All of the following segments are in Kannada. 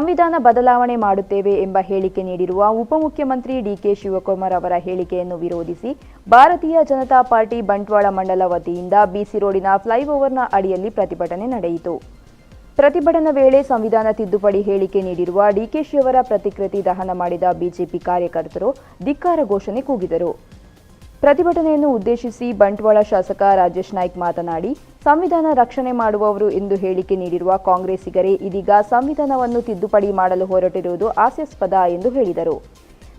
ಸಂವಿಧಾನ ಬದಲಾವಣೆ ಮಾಡುತ್ತೇವೆ ಎಂಬ ಹೇಳಿಕೆ ನೀಡಿರುವ ಉಪಮುಖ್ಯಮಂತ್ರಿ ಡಿಕೆ ಶಿವಕುಮಾರ್ ಅವರ ಹೇಳಿಕೆಯನ್ನು ವಿರೋಧಿಸಿ ಭಾರತೀಯ ಜನತಾ ಪಾರ್ಟಿ ಬಂಟ್ವಾಳ ಮಂಡಲ ವತಿಯಿಂದ ಬಿಸಿ ರೋಡಿನ ಫ್ಲೈಓವರ್ನ ಅಡಿಯಲ್ಲಿ ಪ್ರತಿಭಟನೆ ನಡೆಯಿತು. ಪ್ರತಿಭಟನಾ ವೇಳೆ ಸಂವಿಧಾನ ತಿದ್ದುಪಡಿ ಹೇಳಿಕೆ ನೀಡಿರುವ ಡಿಕೆಶಿ ಅವರ ಪ್ರತಿಕೃತಿ ದಹನ ಮಾಡಿದ ಬಿಜೆಪಿ ಕಾರ್ಯಕರ್ತರು ಧಿಕ್ಕಾರ ಘೋಷಣೆ ಕೂಗಿದರು. ಪ್ರತಿಭಟನೆಯನ್ನು ಉದ್ದೇಶಿಸಿ ಬಂಟ್ವಾಳ ಶಾಸಕ ರಾಜೇಶ್ ನಾಯ್ಕ್ ಮಾತನಾಡಿ ಸಂವಿಧಾನ ರಕ್ಷಣೆ ಮಾಡುವವರು ಎಂದು ಹೇಳಿಕೆ ನೀಡಿರುವ ಕಾಂಗ್ರೆಸ್ಸಿಗರೇ, ಇದೀಗ ಸಂವಿಧಾನವನ್ನು ತಿದ್ದುಪಡಿ ಮಾಡಲು ಹೊರಟಿರುವುದು ಹಾಸ್ಯಾಸ್ಪದ ಎಂದು ಹೇಳಿದರು.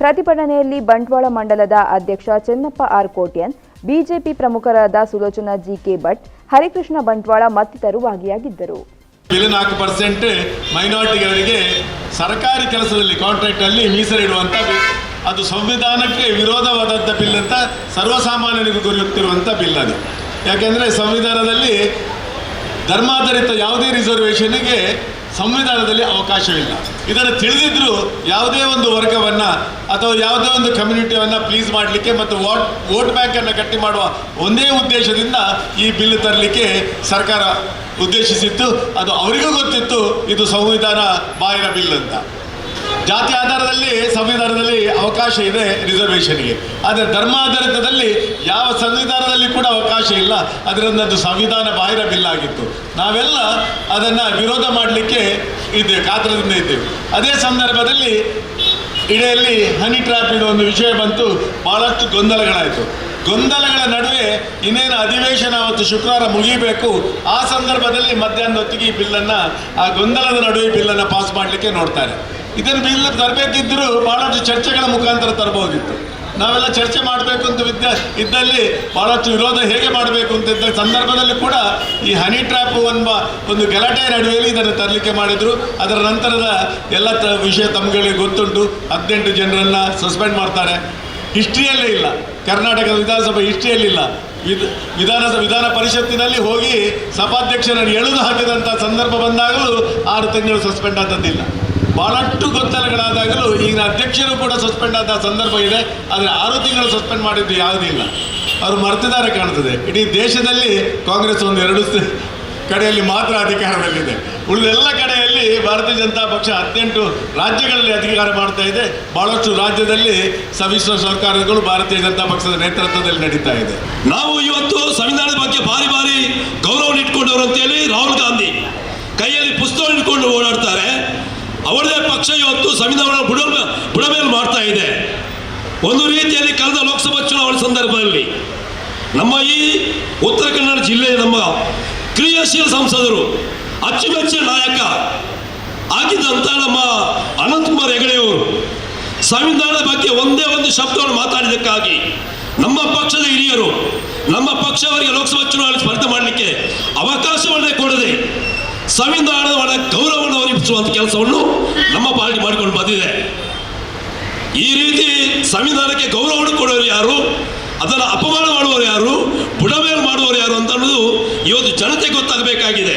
ಪ್ರತಿಭಟನೆಯಲ್ಲಿ ಬಂಟ್ವಾಳ ಮಂಡಲದ ಅಧ್ಯಕ್ಷ ಚೆನ್ನಪ್ಪ ಆರ್ ಕೋಟ್ಯನ್, ಬಿಜೆಪಿ ಪ್ರಮುಖರಾದ ಸುಲೋಚನಾ ಜಿಕೆ ಭಟ್, ಹರಿಕೃಷ್ಣ ಬಂಟ್ವಾಳ ಮತ್ತಿತರರು ಭಾಗಿಯಾಗಿದ್ದರು. ನಾಲ್ಕು ಪರ್ಸೆಂಟ್ ಮೈನಾರಿಟಿಗಳಿಗೆ ಸರ್ಕಾರಿ ಕೆಲಸದಲ್ಲಿ ಕಾಂಟ್ರಾಕ್ಟ್ ಅಲ್ಲಿ ಮೀಸಲಿಡುವಂತ ಅದು ಸಂವಿಧಾನಕ್ಕೆ ವಿರೋಧವಾದಂಥ ಬಿಲ್ ಅಂತ ಸರ್ವಸಾಮಾನ್ಯರಿಗೆ ದೊರೆಯುತ್ತಿರುವಂಥ ಬಿಲ್ ಅದು. ಯಾಕೆಂದ್ರೆ ಸಂವಿಧಾನದಲ್ಲಿ ಧರ್ಮಾಧಾರಿತ ಯಾವುದೇ ರಿಸರ್ವೇಷನ್ಗೆ ಸಂವಿಧಾನದಲ್ಲಿ ಅವಕಾಶವಿಲ್ಲ. ಇದನ್ನು ತಿಳಿದಿದ್ರು ಯಾವುದೇ ಒಂದು ವರ್ಗವನ್ನು ಅಥವಾ ಯಾವುದೇ ಒಂದು ಕಮ್ಯುನಿಟಿಯನ್ನು ಪ್ಲೀಸ್ ಮಾಡಲಿಕ್ಕೆ ಮತ್ತು ವಾಟ್ ವೋಟ್ ಬ್ಯಾಂಕ್ ಅನ್ನು ಗಟ್ಟಿ ಮಾಡುವ ಒಂದೇ ಉದ್ದೇಶದಿಂದ ಈ ಬಿಲ್ ತರಲಿಕ್ಕೆ ಸರ್ಕಾರ ಉದ್ದೇಶಿಸಿತ್ತು. ಅದು ಅವರಿಗೂ ಗೊತ್ತಿತ್ತು, ಇದು ಸಂವಿಧಾನ ಬಾಹಿರ ಬಿಲ್ ಅಂತ. ಜಾತಿ ಆಧಾರದಲ್ಲಿ, ಸಂವಿಧಾನದಲ್ಲಿ ಅವಕಾಶ ಇದೆ ರಿಸರ್ವೇಷನ್ಗೆ ಆದರೆ ಧರ್ಮಾಧಾರಿತದಲ್ಲಿ ಯಾವ ಸಂವಿಧಾನದಲ್ಲಿ ಕೂಡ ಅವಕಾಶ ಇಲ್ಲ. ಅದರಿಂದ ಅದು ಸಂವಿಧಾನ ಬಾಹಿರ ಬಿಲ್ ಆಗಿತ್ತು. ನಾವೆಲ್ಲ ಅದನ್ನು ವಿರೋಧ ಮಾಡಲಿಕ್ಕೆ ಇದ್ದೇವೆ, ಕಾತರದಿಂದ ಇದ್ದೇವೆ. ಅದೇ ಸಂದರ್ಭದಲ್ಲಿ ಇಡೆಯಲ್ಲಿ ಹನಿ ಟ್ರ್ಯಾಪ್ ಇಡೋ ಒಂದು ವಿಷಯ ಬಂತು. ಬಹಳಷ್ಟು ಗೊಂದಲಗಳಾಯಿತು. ಗೊಂದಲಗಳ ನಡುವೆ ಇನ್ನೇನು ಅಧಿವೇಶನ ಅವತ್ತು ಶುಕ್ರವಾರ ಮುಗಿಬೇಕು, ಆ ಸಂದರ್ಭದಲ್ಲಿ ಮಧ್ಯಾಹ್ನದ ಹೊತ್ತಿಗೆ ಈ ಬಿಲ್ಲನ್ನು, ಆ ಗೊಂದಲದ ನಡುವೆ ಬಿಲ್ಲನ್ನು ಪಾಸ್ ಮಾಡಲಿಕ್ಕೆ ನೋಡ್ತಾರೆ. ಇದನ್ನು ಬಿಲ್ ತರಬೇಕಿದ್ದರೂ ಭಾಳಷ್ಟು ಚರ್ಚೆಗಳ ಮುಖಾಂತರ ತರಬಹುದಿತ್ತು. ನಾವೆಲ್ಲ ಚರ್ಚೆ ಮಾಡಬೇಕು ಅಂತ ವಿದ್ಯ, ಇದ್ದಲ್ಲಿ ಭಾಳಷ್ಟು ವಿರೋಧ ಹೇಗೆ ಮಾಡಬೇಕು ಅಂತ ಇದ್ದ ಸಂದರ್ಭದಲ್ಲಿ ಕೂಡ ಈ ಹನಿ ಟ್ರ್ಯಾಪ್ ಎಂಬ ಒಂದು ಗಲಾಟೆ ನಡುವೆಯಲ್ಲಿ ಇದನ್ನು ತರಲಿಕ್ಕೆ ಮಾಡಿದರು. ಅದರ ನಂತರದ ಎಲ್ಲ ತ, ವಿಷಯ ತಮ್ಮಗಳಿಗೆ ಗೊತ್ತುಂಟು. ಹದಿನೆಂಟು ಜನರನ್ನು ಸಸ್ಪೆಂಡ್ ಮಾಡ್ತಾರೆ. ಹಿಸ್ಟ್ರಿಯಲ್ಲೇ ಇಲ್ಲ. ಕರ್ನಾಟಕದ ವಿಧಾನಸಭೆ ಹಿಸ್ಟ್ರಿಯಲ್ಲಿ ಇಲ್ಲ. ವಿಧ ವಿಧಾನ ವಿಧಾನ ಪರಿಷತ್ತಿನಲ್ಲಿ ಹೋಗಿ ಸಭಾಧ್ಯಕ್ಷರನ್ನು ಎಳೆದು ಹಾಕಿದಂಥ ಸಂದರ್ಭ ಬಂದಾಗಲೂ ಆರು ತಿಂಗಳು ಸಸ್ಪೆಂಡ್ ಆದದ್ದಿಲ್ಲ. ಬಹಳಷ್ಟು ಗೊಂದಲಗಳಾದಾಗಲೂ ಈಗ ಅಧ್ಯಕ್ಷರು ಕೂಡ ಸಸ್ಪೆಂಡ್ ಆದ ಸಂದರ್ಭ ಇದೆ. ಆದರೆ ಆರು ತಿಂಗಳು ಸಸ್ಪೆಂಡ್ ಮಾಡಿದ್ದು ಯಾವುದೂ ಇಲ್ಲ. ಅವರು ಮರ್ತಿದ್ದಾರೆ ಕಾಣ್ತದೆ. ಇಡೀ ದೇಶದಲ್ಲಿ ಕಾಂಗ್ರೆಸ್ ಒಂದು ಎರಡು ಕಡೆಯಲ್ಲಿ ಮಾತ್ರ ಅಧಿಕಾರದಲ್ಲಿದೆ. ಉಳಿದೆಲ್ಲ ಕಡೆಯಲ್ಲಿ ಭಾರತೀಯ ಜನತಾ ಪಕ್ಷ ಹದಿನೆಂಟು ರಾಜ್ಯಗಳಲ್ಲಿ ಅಧಿಕಾರ ಮಾಡ್ತಾ ಇದೆ. ಬಹಳಷ್ಟು ರಾಜ್ಯದಲ್ಲಿ ಸಮ್ಮಿಶ್ರ ಸರ್ಕಾರಗಳು ಭಾರತೀಯ ಜನತಾ ಪಕ್ಷದ ನೇತೃತ್ವದಲ್ಲಿ ನಡೀತಾ ಇದೆ. ನಾವು ಇವತ್ತು ಸಂವಿಧಾನದ ಬಗ್ಗೆ ಭಾರಿ ಭಾರಿ ಗೌರವ ಇಟ್ಕೊಂಡವರು ಅಂತೇಳಿ ರಾಹುಲ್ ಪಕ್ಷ ಇವತ್ತು ಸಂವಿಧಾನ ಬುಡ ಬುಡಮೇಲೆ ಮಾಡ್ತಾ ಇದೆ. ಒಂದು ರೀತಿಯಲ್ಲಿ ಕಳೆದ ಲೋಕಸಭಾ ಚುನಾವಣೆ ಸಂದರ್ಭದಲ್ಲಿ ನಮ್ಮ ಈ ಉತ್ತರ ಕನ್ನಡ ಜಿಲ್ಲೆಯ ನಮ್ಮ ಕ್ರಿಯಾಶೀಲ ಸಂಸದರು, ಅಚ್ಚುಮೆಚ್ಚಿನ ನಾಯಕ ಆಗಿದ್ದಂಥ ನಮ್ಮ ಅನಂತಕುಮಾರ್ ಹೆಗಡೆಯವರು ಸಂವಿಧಾನದ ಬಗ್ಗೆ ಒಂದೇ ಒಂದು ಶಬ್ದವನ್ನು ಮಾತಾಡಿದ್ದಕ್ಕಾಗಿ ನಮ್ಮ ಪಕ್ಷದ ಹಿರಿಯರು, ನಮ್ಮ ಪಕ್ಷವರಿಗೆ ಲೋಕಸಭಾ ಚುನಾವಣೆ ಸ್ಪರ್ಧೆ ಮಾಡಲಿಕ್ಕೆ ಅವಕಾಶವನ್ನೇ ಕೊಡದೆ ಸಂವಿಧಾನದ ಒಳ ಗೌರವವನ್ನು ಒದಗಿಸುವಂತ ಕೆಲಸವನ್ನು ನಮ್ಮ ಪಾರ್ಟಿ ಮಾಡಿಕೊಂಡು ಬಂದಿದೆ. ಈ ರೀತಿ ಸಂವಿಧಾನಕ್ಕೆ ಗೌರವವನ್ನು ಕೊಡೋರು ಯಾರು? ಅದನ್ನು ಅಪಮಾನ ಮಾಡುವವರು ಯಾರು? ಬುಡಮೇಲು ಮಾಡುವವರು ಯಾರು ಅಂತ ಅನ್ನೋದು ಇವತ್ತು ಜನತೆ ಗೊತ್ತಾಗಬೇಕಾಗಿದೆ.